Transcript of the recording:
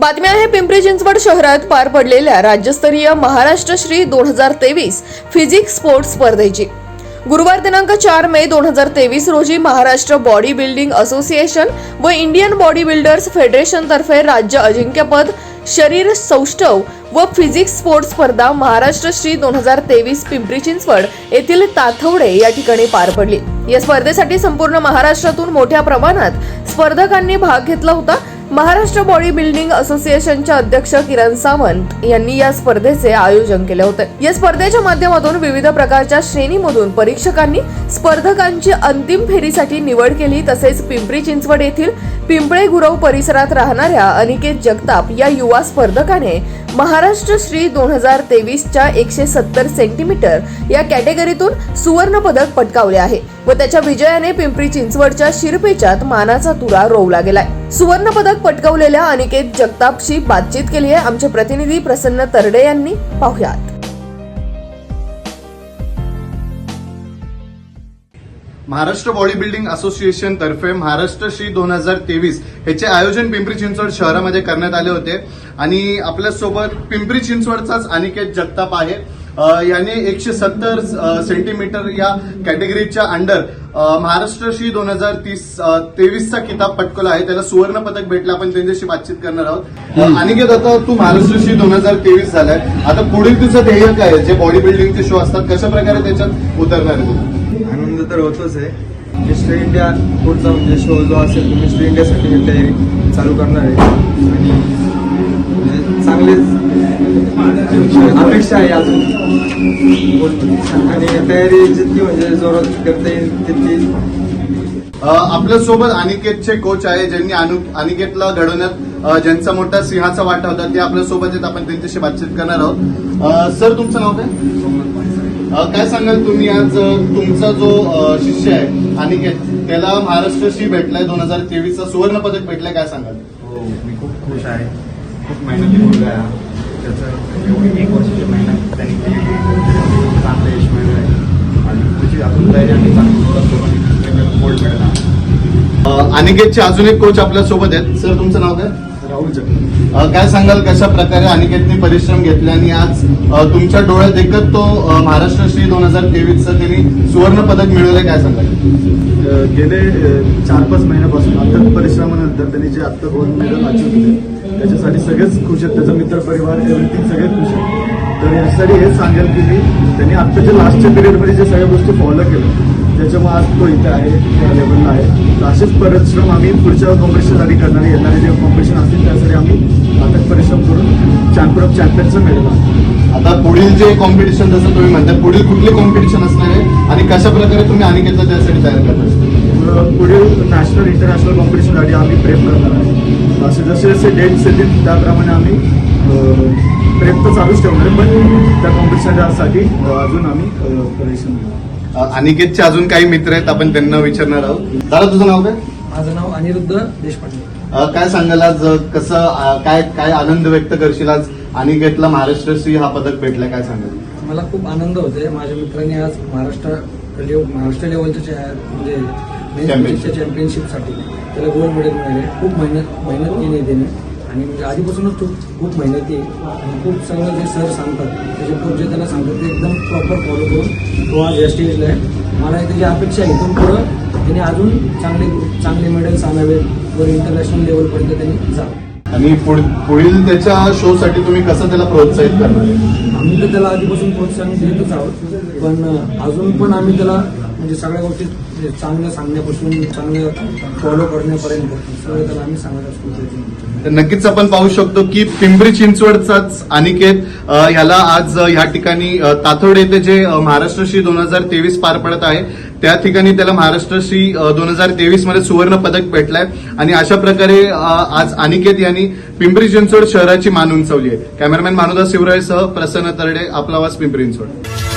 बातमी आहे पिंपरी चिंचवड शहरात पार पडलेल्या राज्यस्तरीय महाराष्ट्र श्री दोन हजार तेवीस फिजिक्स स्पोर्ट्स स्पर्धेची. गुरुवार दिनांक चार मे दोन हजार तेवीस रोजी महाराष्ट्र बॉडी बिल्डिंग असोसिएशन व इंडियन बॉडी बिल्डर्स फेडरेशनतर्फे राज्य अजिंक्यपद शरीर सौष्ठव व फिजिक्स स्पोर्ट्स स्पर्धा महाराष्ट्र श्री दोन हजार तेवीस पिंपरी चिंचवड येथील ताथवडे या ठिकाणी पार पडली. या स्पर्धेसाठी संपूर्ण महाराष्ट्रातून मोठ्या प्रमाणात स्पर्धकांनी भाग घेतला होता. महाराष्ट्र बॉडी बिल्डिंग असोसिएशनच्या अध्यक्ष किरण सावंत यांनी या स्पर्धेचे आयोजन केले होते. या स्पर्धेच्या माध्यमातून विविध प्रकारच्या श्रेणीमधून परीक्षकांनी स्पर्धकांची अंतिम फेरीसाठी निवड केली. तसेच पिंपरी चिंचवड येथील पिंपळे गुरव परिसरात राहणाऱ्या अनिकेत जगताप या युवा स्पर्धकाने महाराष्ट्र श्री दोन हजार तेवीसच्या एकशे सत्तर सेंटीमीटर या कॅटेगरीतून सुवर्ण पदक पटकावले आहे व त्याच्या विजयाने पिंपरी चिंचवडच्या शिरपेचात मानाचा तुरा रोवला गेलाय. सुवर्ण पदक पटकावलेल्या अनिकेत जगतापशी बातचीत केली आहे आमचे प्रतिनिधी प्रसन्न तरडे यांनी. पाहुयात. महाराष्ट्र बॉडी बिल्डिंग असोसिएशन तर्फे महाराष्ट्र श्री दोन हजार तेवीस ह्याचे आयोजन पिंपरी चिंचवड शहरामध्ये करण्यात आले होते. आणि आपल्यासोबत पिंपरी चिंचवडचाच अनिकेत जगताप आहे. याने एकशे सत्तर सेंटीमीटर या कॅटेगरीच्या अंडर महाराष्ट्र श्री दोन हजार तीस तेवीसचा किताब पटकवला आहे. त्याला सुवर्ण पदक भेटलं. आपण त्यांच्याशी बातचीत करणार आहोत. अनिकेत आता तू महाराष्ट्र श्री दोन हजार तेवीस झालाय. आता पुढील तुझं ध्येय काय? जे बॉडी बिल्डिंगचे शो असतात कशा प्रकारे त्याच्यात उतरणार आहे? तर होतोच आहे. मिस्टर इंडिया पुढचा म्हणजे शो जो असेल तो मिस्टर इंडियासाठी मी तयारी चालू करणार आहे. आणि म्हणजे चांगलेच अपेक्षा आहे अजून. आणि तयारी जितकी म्हणजे जोरात करता येईल तितकी. आपल्या आपल्यासोबत अनिकेतचे कोच आहे ज्यांनी अनु- अनिकेतला घडवण्यात ज्यांचा मोठा सिंहाचा वाटा होता ते आपल्यासोबत आहेत. आपण त्यांच्याशी बातचीत करणार आहोत. सर तुमचं नाव काय? काय सांगाल तुम्ही आज तुमचा जो शिष्य आहे अनिकेत त्याला महाराष्ट्रशी भेटलाय दोन हजार तेवीसचा सुवर्ण पदक भेटलाय काय सांगाल? हो मी खूप खुश आहे. खूप मेहनती मुलगा आहे. त्याचं एवढी एक वर्षाची मेहनत त्यांनी केली चांगलं यश मिळलं आणि पुढची अजून तयारी आणि चांगली गोल्ड अनिकेतचे अजून एक कोच आपल्यासोबत आहेत. सर तुमचं नाव काय? राहुल अ, काय सांगाल कशा प्रकारे अनिकेतने परिश्रम घेतले आणि आज तुमच्या डोळ्यात देखत तो महाराष्ट्र श्री दोन हजार तेवीसचं त्यांनी सुवर्ण पदक मिळवलंय काय सांगाल? गेले चार पाच महिन्यापासून अथक परिश्रमानंतर त्यांनी जे आत्ता गोल्ड मेडल अचीव केले त्याच्यासाठी सगळेच खुश आहेत त्याचा मित्र परिवार एव्हरीथिंग सगळे खुश आहेत. तर यासाठी हेच सांगेल की मी त्यांनी आत्ताच्या लास्टच्या पिरियडमध्ये जे सगळ्या गोष्टी फॉलो केल्या त्याच्यामुळे आज तो इथे आहे त्या लेवलला आहे तर असेच परिश्रम आम्ही पुढच्या कॉम्पिटिशनसाठी करणार. येणारे जे कॉम्पिटिशन असतील त्यासाठी आम्ही अथक परिश्रम करून चॅम्पियन ऑफ चॅम्पियनचं मिळेल आता पुढील जे कॉम्पिटिशन जसं तुम्ही म्हणता पुढील कुठले कॉम्पिटिशन असणार आहे आणि कशा प्रकारे तुम्ही अनिकेतला त्यासाठी तयार करणार पुढील नॅशनल इंटरनॅशनल कॉम्पिटिशनसाठी आम्ही प्रेम करणार आहे असे जसे जसे डेट्स येतील त्याप्रमाणे आम्ही तर चालूच ठेवणार आहे पण त्या कॉम्पिटिशनसाठी अजून आम्ही परिश्रम करू. अनिकेतचे अजून काही मित्र आहेत आपण त्यांना विचारणार आहोत. दादा तुझं नाव काय? माझं नाव अनिरुद्ध देशपांडे. काय सांगाल आज कसं काय काय आनंद व्यक्त करशील आज? अनिकेतला महाराष्ट्रश्री हा पदक भेटलाय काय सांगाल? मला खूप आनंद होतोय. माझ्या मित्रांनी आज महाराष्ट्र महाराष्ट्र लेवलच्या च्या- म्हणजे. चॅम्पियनशिपसाठी त्याला गोल्ड मेडल मिळाले. खूप मेहनत मेहनत केली त्याने. आणि म्हणजे आधीपासूनच खूप खूप मेहनती आहे. आणि खूप सगळं जे सर सांगतात त्याचे कोच जे त्याला सांगतात ते एकदम प्रॉपर फॉलो करून तो आज या स्टेजला आहे. मला त्याची अपेक्षा आहे. इथून पुढं त्याने अजून चांगले चांगले मेडल्स आणावेत वर इंटरनॅशनल लेवलपर्यंत त्यांनी जावं. आणि पुढ- पुढील त्याच्या शो साठी तुम्ही कसं त्याला प्रोत्साहित करणार? आम्ही तर त्याला आधीपासून प्रोत्साहन देतच आहोत. पण अजून पण आम्ही त्याला म्हणजे सगळ्या गोष्टी चांगलं सांगण्यापासून चांगलं फॉलो करण्यापर्यंत सगळं त्याला आम्ही सांगत असतो तर नक्कीच आपण पाहू शकतो की पिंपरी चिंचवडचाच अनिकेत ह्याला आज या ह्या ठिकाणी अ, तातोडे येथे जे महाराष्ट्रशी दोन हजार तेवीस पार पडत आहे त्या ठिकाणी त्याला महाराष्ट्रशी दोन हजार तेवीसमध्ये सुवर्ण पदक भेटलंय. आणि अशा प्रकारे आज अनिकेत यांनी पिंपरी चिंचवड शहराची मान उंचवली आहे. कॅमेरामॅन मानुदास शिवरायसह प्रसन्न तरडे आपला आवाज पिंपरी चिंचवड.